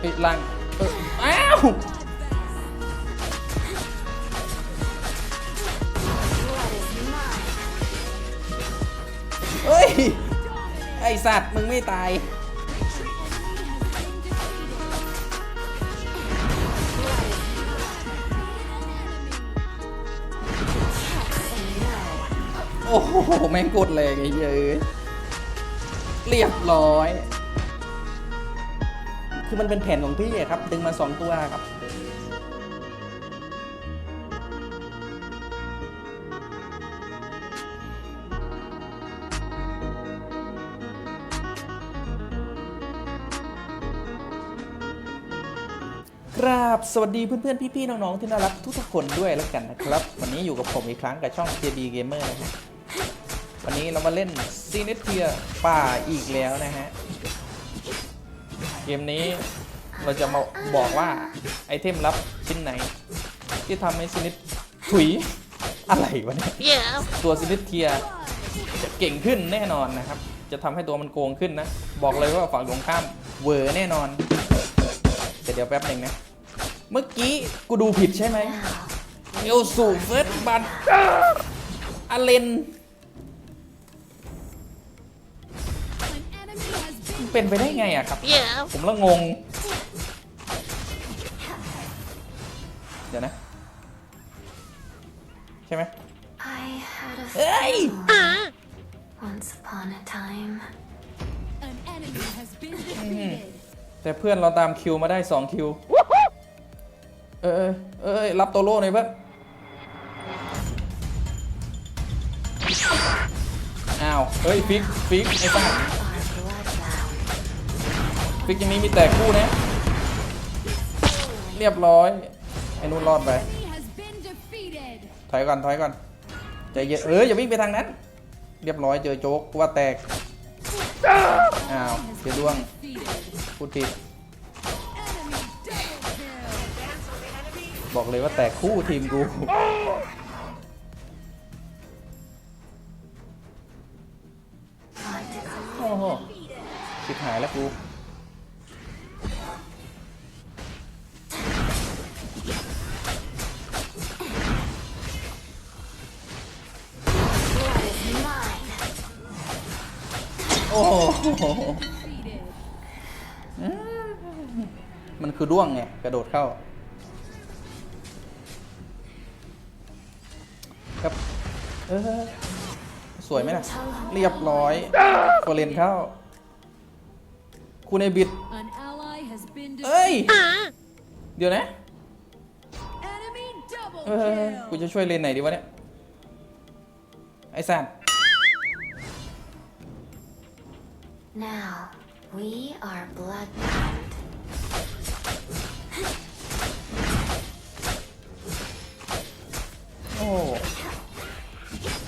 เฮ้ยล่างเอออ้าว เฮ้ย ไอสัตว์ มึงไม่ตาย โอ้โห แม่งกดแรงไอ้เหี้ยเอ้ยเรียบร้อย คือมันเป็นแผ่นของพี่อะครับ ดึงมาสองตัวครับ ครับสวัสดีเพื่อนๆ พี่ๆ น้องๆ ที่น่ารักทุกๆคนด้วยแล้วกันนะครับ วันนี้อยู่กับผมอีกครั้งกับช่อง JB Gamer นะครับวันนี้เรามาเล่นซีเนเทียป่าอีกแล้วนะฮะ มนี้เราจะมาบอกว่าไอเทมลับชิ้นไหน ที่ทำให้ซีเนตถุยอะไรวะเนี่ย Yeah. ตัวซิลิเทียจะเก่งขึ้นแน่นอนนะครับ จะทำให้ตัวมันโกงขึ้นนะ บอกเลยว่าฝั่งตรงข้ามเวอร์แน่นอนแต่เดี๋ยวแป๊บหนึ่งนะ เมื่อกี้กูดูผิดใช่ไหมเอลสูเฟิร์สบัตอเลน เป็นไปได้ไงอะครับ Yeah. ผมละงง เดี๋ยวนะ ใช่ไหม I had a Hey! family once upon a time. An enemy has been defeated. แต่เพื่อนเราตามคิวมาได้ 2 คิว เออเออเออรับโตโร่หน่อยเพื่อนอ้าว เฮ้ย ฟิก ฟิก ไอ้ป้า Our bloodbound. ฟิกยังนี้มีแต่คู่นะ เรียบร้อย ไอ้นู่นรอดไปถอยก่อนถอยก่อนใจเย็นเอออย่าวิ่งไปทางนั้น เรียบร้อยเจอโจ๊กว่าแตกอ้าวเสียดวงพูดผิดบอกเลยว่าแตกคู่ทีมกูโอ้โหชิบหายแล้วกู โหมันคือด้วงไงกระโดดเข้า ครับ เออ สวยไหมล่ะ เรียบร้อยโฟเรนเข้า คุณไอบิด เอ้ย เดี๋ยวนะ เออ กูจะช่วยเลนไหนดีวะเนี่ย ไอ้สัตว์ Now we are bloodbound. โอ้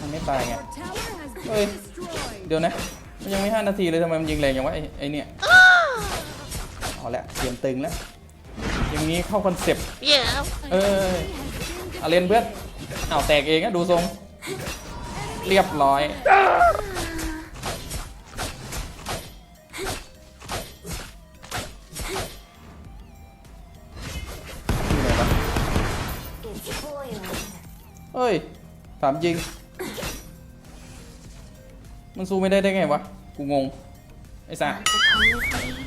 มันไม่ตายไง Your tower has been Ôi. destroyed. เดี๋ยวนะ มันยังไม่ห้านาทีเลยทำไมมันยิงแรงอย่างวะไอ้ไอเนี่ยเอาละเตรียมตึงแล้ว อย่างนี้เข้าคอนเซปต์ Yeah. An Ê, ê, ê. enemy has been เอาเล่นเพื่อนเอาแตกเองอะดูทรง เรียบร้อย It's ฮ้ยถามจริง มันสู้ไม่ได้ได้ไงวะ กูงง ไอ้สัส Want to come with me?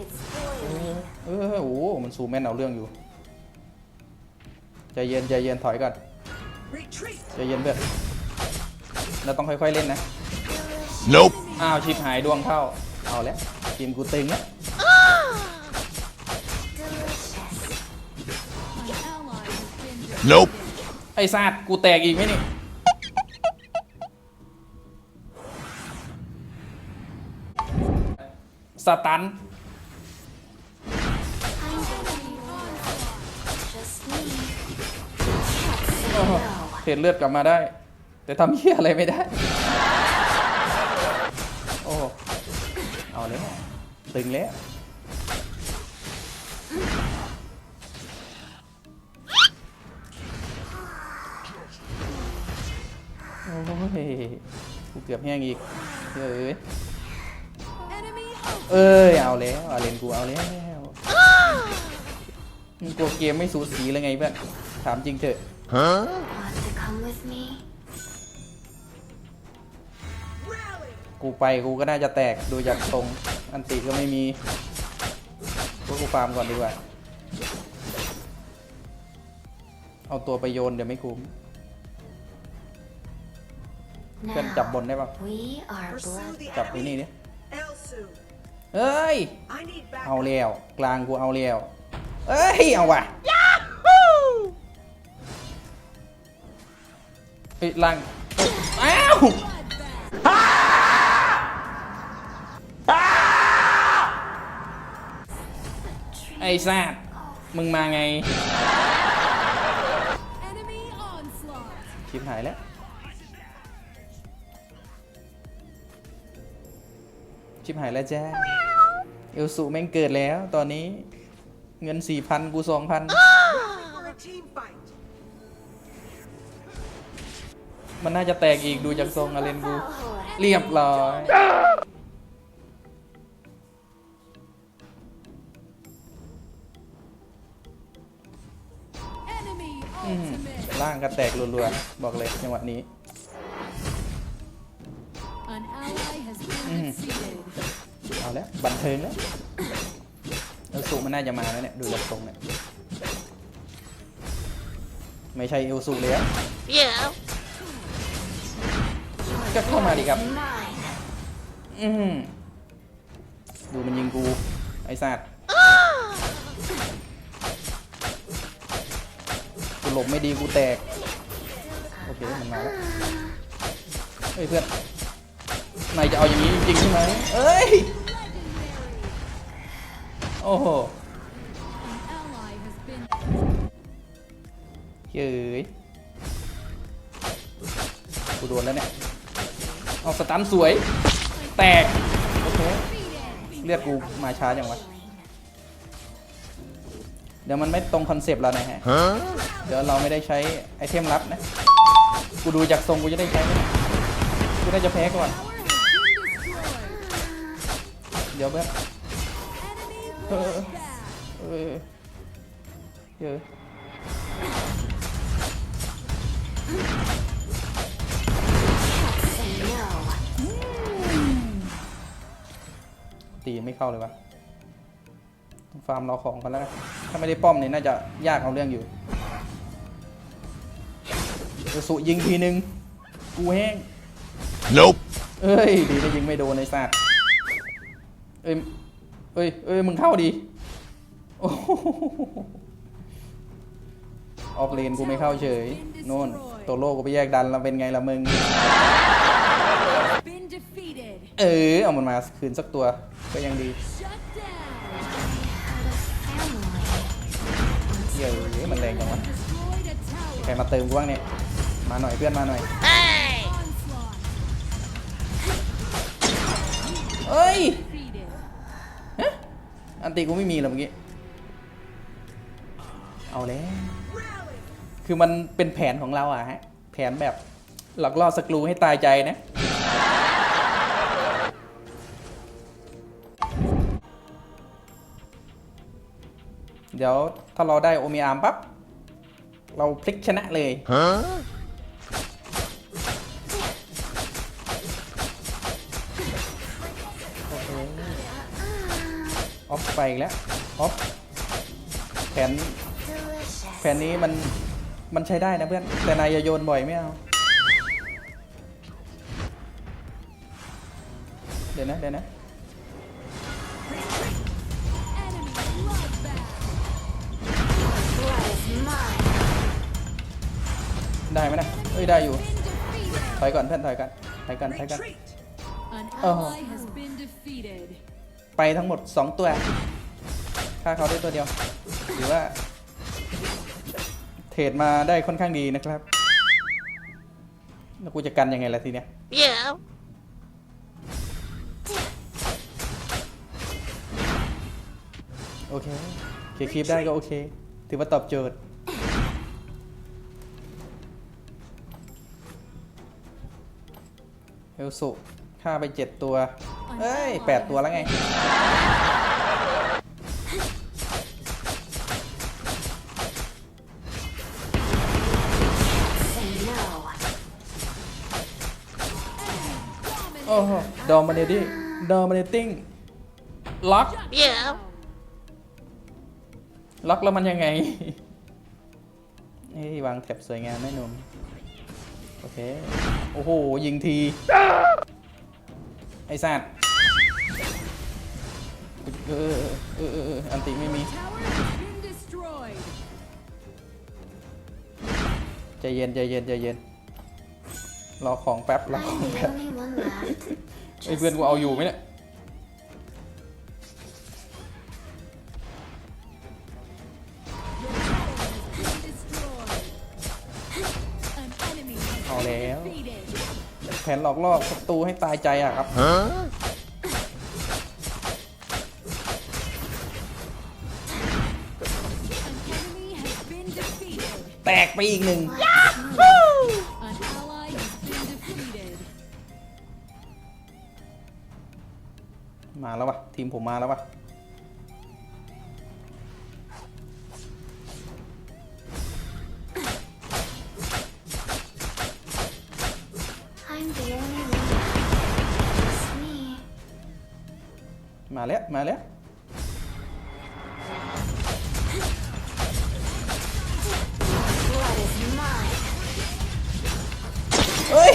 It's boiling. เออโอ้โหมันสู้แม่นเอาเรื่องอยู่ ใจเย็นใจเย็นถอยก่อน ใจเย็นเพื่อนเราต้องค่อยๆเล่นนะ Nope. อ้าวชิบหายดวงเข้า เอาแล้วทีมกูตึงแล้ว Nope. ไอ้ซาดกูแตกอีกไหมนี่สตันเห็นเลือดกลับมาได้ แต่ทำเหี้ยอะไรไม่ได้ โอ้ เอาแล้ว ตึงแล้ว ยกูเกือบแห้งอีกเฮ้ย Enemy เอ้ยเอาแล้วอาเลนกูเอาแล้วมึงกลัวเกมไม่สูสีเลยไงเพื่อนถามจริงเถอะ Want to come with me? กูไปกูก็น่าจะแตกดูจากตรงอันติก็ไม่มีพวกกูฟาร์มก่อนดีกว่า เอาตัวไปโยนเดี๋ยวไม่คุ้ม เพื่อนจับบนได้ปะ we are Pursue blood. the จับไอ้นี่ enemy. นี่ Elsu, เอ้ย I need เอา backup. แล้วกลางกูเอาแล้วเอ้ย เอาว่ะเฮ้ยล่างเอ้ยอ้าวไอ้ซาดมึงมาไง Enemy onslaught. ชิบหายแล้ว ชิบหายแล้วแจ้าเอลสูแม่งเกิดแล้ว ตอนนี้เงินสี่พันกูสองพันมันน่าจะแตกอีกดูจากทรงอาเลนกู เรียบร้อยร่างก็แตกรัวๆ บอกเลยจังหวะนี้ แล้ว บันเทิงแล้วเอลสูมันน่าจะมาแล้วเนี่ย ดูจากทรงเนี่ย ไม่ใช่เอลสูเลยะ Yeah. ก็เข้ามาดิครับ อืมดูมันยิงกู ไอ้สัตว์กูหลบไม่ดีกูแตก โอเค มันมาแล้วเฮ้ยเพื่อนนายจะเอาอย่างนี้จริงใช่ไหมเอ้ย โอ้โห An ally has been เย้ยกูโดนแล้วเนี่ย เอาสตันสวย แตก โอเค defeated. เลือดกูมาช้าอย่างวะ เดี๋ยวมันไม่ตรงคอนเซปต์เรานะฮะ เดี๋ยวเราไม่ได้ใช้ไอเทมลับนะ กูดูจากทรงกูจะได้ใช้ไหมเนี่ยกูน่าจะแพ้ก่อน Tower has been destroyed. เดี๋ยวเพื่อ เออเยอะตีไม่เข้าเลยวะฟาร์มเราของกันแล้ว ถ้าไม่ได้ป้อมเนี่ยน่าจะยากเอาเรื่องอยู่เออสุยิงทีนึง กูแห้ง Nope. เอ้ย ดีนะยิงไม่โดนในสัตว์เอ้ย เอ้ยเอ้ยมึงเข้าดีโอ้โหออกเลนกูไม่เข้าเฉยโน่นโตโลกูไปแยกดันแล้วเป็นไงล่ะมึง Been defeated. เออเอามันมาคืนสักตัวก็ยังดี Shut down. Family. เหี้ยเอ้ยมันแรงจังวะ Destroyed a ใคร tower. มาเติมกูบ้างเนี่ยมาหน่อยเพื่อนมาหน่อย Onslaught. เอ้ย Defeated. ฮะ อันติกูไม่มีเหรอเมื่อกี้ เอาแล้ว คือมันเป็นแผนของเราอะฮะ แผนแบบหลอกล่อสกรูให้ตายใจนะ เดี๋ยวถ้าเราได้โอมิอาร์มปั๊บ เราพลิกชนะเลย ไปอีกแล้วออฟแผน Delicious. แผนนี้มันมันใช้ได้นะเพื่อน แต่นายอย่าโยนบ่อยไม่เอา เดี๋ยวนะเดี๋ยวนะ Enemy bloodbath. Blood is mine. ได้ไหมนะเอ้ยได้อยู่ Been defeated. ถอยก่อนเพื่อนถอยกันถอยกันถอยกัน Retreat. An Oh. Ally has been defeated. ไปทั้งหมด 2 ตัวฆ่าเขาได้ตัวเดียวหรือว่า เทรดมาได้ค่อนข้างดีนะครับ แล้วกูจะกันยังไงล่ะทีเนี้ย Yeah. โอเคเคลียร์คลิปได้ก็โอเค ถือว่าตอบโจทย์เอลสุฆ่าไปเจ็ดตัว An เอ้ยแปดตัวแล้วไง Say no. โอ้โหดอมเนตี้ดอมเนติ้งล็อกล็อกแล้วมันยังไง นี่วางแถบสวยงามแม่หนุ่มโอเค โอ้โห ยิงที ไอ้สัตว์เออเออเออเอออันติไม่มี Tower has been destroyed. ใจเย็นใจเย็นใจเย็นรอของแป๊บรอของ I'm the แป๊บ only one left. ไอ้เพื่อนกูเอาอยู่ไหมเนี่ย อกล่อศัตรูให้ตายใจอะครับ An enemy has been defeated. แตกไปอีกหนึ่ง An ally has been defeated. มาแล้ววะทีมผมมาแล้ววะ มาแล้ว มาแล้ว Blood is mine. เฮ้ย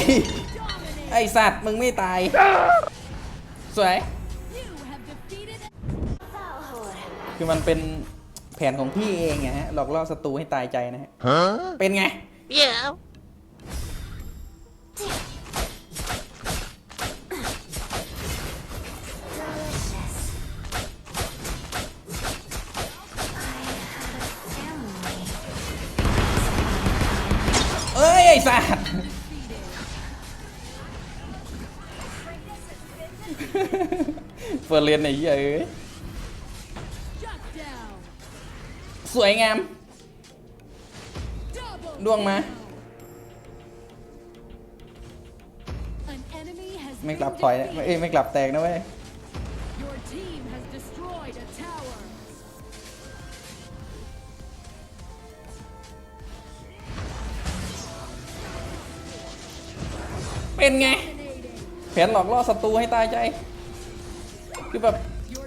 ไอสัตว์มึงไม่ตาย สวย You have defeated Valhor. คือมันเป็นแผนของพี่เองไงฮะ หลอกล่อศัตรูให้ตายใจนะฮะ เป็นไง Delicious. เฟอร์เรียนไอ้เหี้ยเอ้ยสวยงามดวงมาไม่กลับถอยนะเอ้ยไม่กลับแตกนะเว้ยเป็นไง แผนหลอกล่อศัตรูให้ตายใจ คือแบบ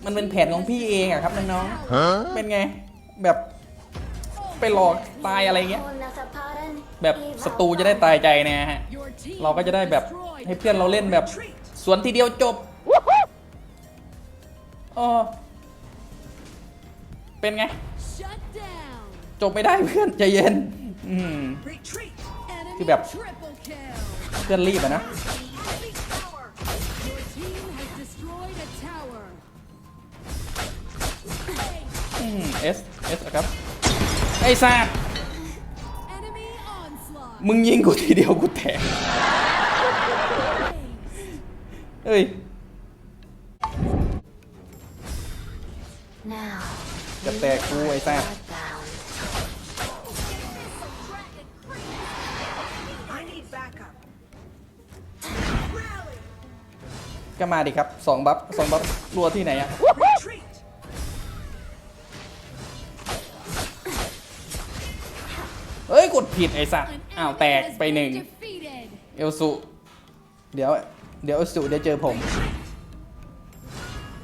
มันเป็นแผนของพี่เองอะครับน้องๆเป็นไงแบบไปหลอกตายอะไรเงี้ย Onathaparan. แบบศัตรูจะได้ตายใจเนะฮะ Your team เราก็จะได้แบบ destroyed ให้เพื่อนเราเล่นแบบสวนทีเดียวจบอ๋อเป็นไง Shut down. จบไม่ได้เพื่อนใจเย็น อืม Retreat! Enemy คือแบบ triple kill. เพื่อนรีบอะนะ เอสเอสครับ ไอ้ซาดมึงยิงกูทีเดียวกูแตกเอ้ยจะแตกกูไอ้ซาดก็มาดิครับสองบัฟสองบัฟรัวที่ไหนอะ เอ้ย กดผิดไอ้สัตว์ An อ้าว enemy แตก has ไปหนึ่ง been defeated. เอลสุ เดี๋ยว เดี๋ยวเอลสุเดี๋ยวเจอผม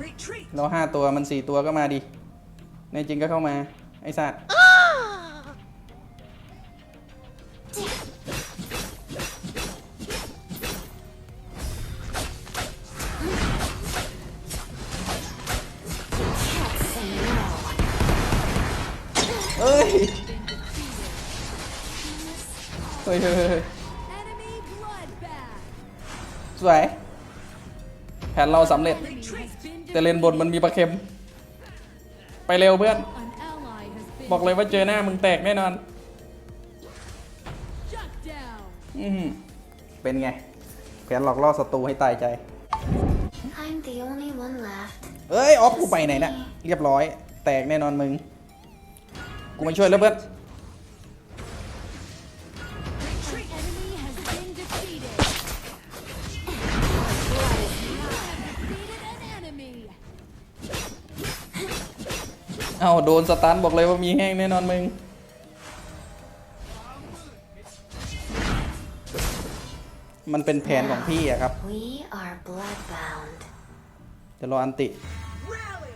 Retreat! เราห้าตัวมันสี่ตัวก็มาดิ ในจริงก็เข้ามา ไอ้สัตว์ Can't say no. เอ้ย เฮ้ยเฮ้ยเฮ้ยเฮ้ย Enemy bloodbath. สวย แผนเราสำเร็จ Enemy has been แต่เลนบนมันมีปลาเค็ม ไปเร็วเพื่อน An ally has been บอกเลยว่าเจอหน้ามึงแตกแน่นอน shut down. อืมเป็นไง แผนหลอกล่อศัตรูให้ตายใจ I'm the only one left. เอ้ย ออฟกูไปไหนเนะเรียบร้อย แตกแน่นอนมึง กูมาช่วยแล้วเพื่อน เอาโดนสตันบอกเลยว่ามีแห้งแน่นอนมึง มันเป็นแผนของพี่อะครับ We are bloodbound. เดี๋ยวรออันติ Rally.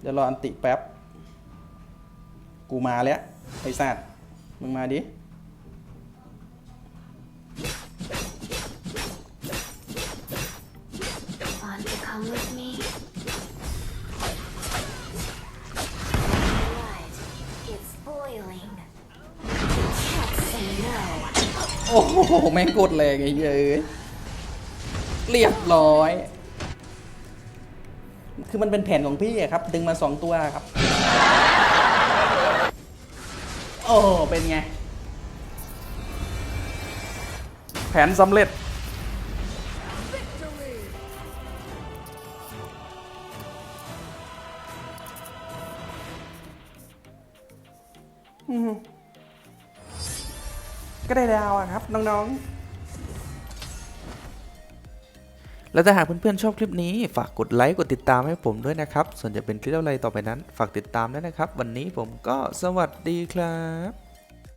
เดี๋ยวรออันติแป๊บ กูมาแล้ว ไอ้สัตว์มึงมาดิ โอ้โหแม่งกดแรงไอ้เหี้ยเอ้ยเรียบร้อย คือมันเป็นแผนของพี่อะครับ ดึงมาสองตัวครับ โอ้เป็นไง แผนสำเร็จ ก็ได้ดาวอะครับน้องๆ แล้วถ้าหากเพื่อนๆชอบคลิปนี้ ฝากกดไลค์กดติดตามให้ผมด้วยนะครับ ส่วนจะเป็นคลิปอะไรต่อไปนั้น ฝากติดตามด้วยนะครับ วันนี้ผมก็สวัสดีครับ